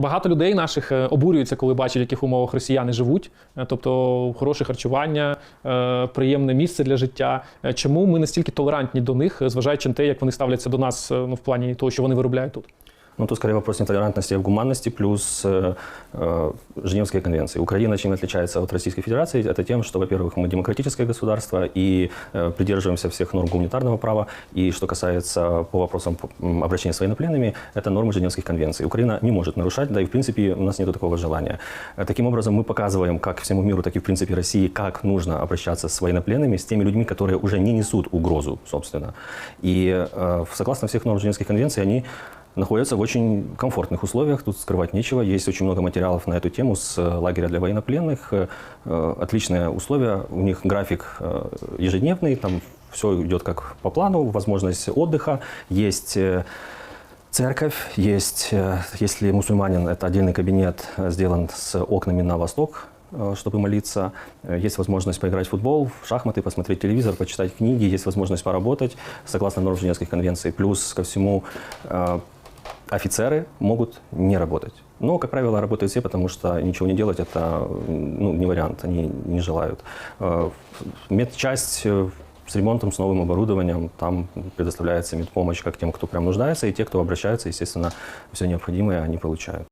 Багато людей наших е, обурюються, коли бачать, в яких умовах росіяни живуть, Е, тобто хороше харчування, е, приємне місце для життя. Чому ми настільки толерантні до них, зважаючи на те, як вони ставляться до нас ну, в плані того, що вони виробляють тут? Ну, тут скорее вопрос нетолерантности и гуманности плюс э, э, Женевские конвенции. Украина чем отличается от Российской Федерации? Это тем, что, во-первых, мы демократическое государство и э, придерживаемся всех норм гуманитарного права. И что касается по вопросам обращения с военнопленными, это нормы Женевских конвенций. Украина не может нарушать, да и в принципе у нас нет такого желания. Э, Таким образом, мы показываем как всему миру, так и в принципе России, как нужно обращаться с военнопленными, с теми людьми, которые уже не несут угрозу, собственно. И э, согласно всех норм Женевских конвенций, они находятся в очень комфортных условиях, тут скрывать нечего. Есть очень много материалов на эту тему с э, лагеря для военнопленных. Э, э, Отличные условия, у них график ежедневный, там все идет как по плану, возможность отдыха, есть церковь, есть, если мусульманин, это отдельный кабинет, сделан с окнами на восток, чтобы молиться. Есть возможность поиграть в футбол, в шахматы, посмотреть телевизор, почитать книги, есть возможность поработать согласно норм Женевских конвенций. Плюс ко всему офицеры могут не работать. Но, как правило, работают все, потому что ничего не делать это ну, не вариант, они не желают. Э, Медчасть э, с ремонтом, с новым оборудованием, там предоставляется медпомощь как тем, кто прям нуждается, и те, кто обращается, естественно, все необходимое они получают.